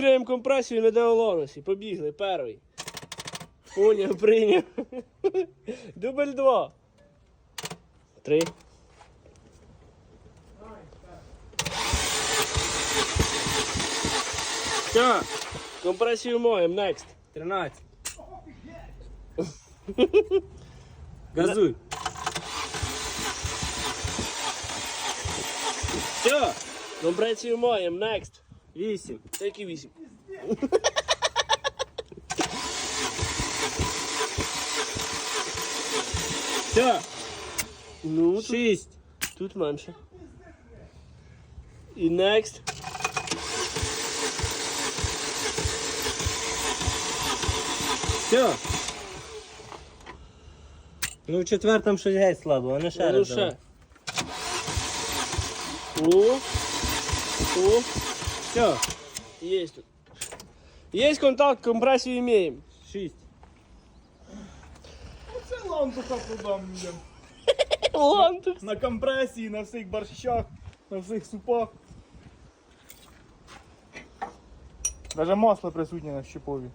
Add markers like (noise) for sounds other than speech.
Беремо компресію на деолонусі. Побігли, перший. Поняв, прийняв. Дубль два. Три. Все, компресію моєм, next. 13. (laughs) Газуй. Все, компресію моєм, next. 8. Тільки вісім. Все. Ну, тут, 6. тут менше. І next. Все. Ну в четвертому щось геть слабо, а не ще Ну раз. ще. давай. О. О. Все. Есть тут. Есть контакт, компрессию имеем. 6. Це лантуха продам людям. Лантекс. На компресії, на всіх борщах, на всіх супах. Даже масло присутнє на щепові.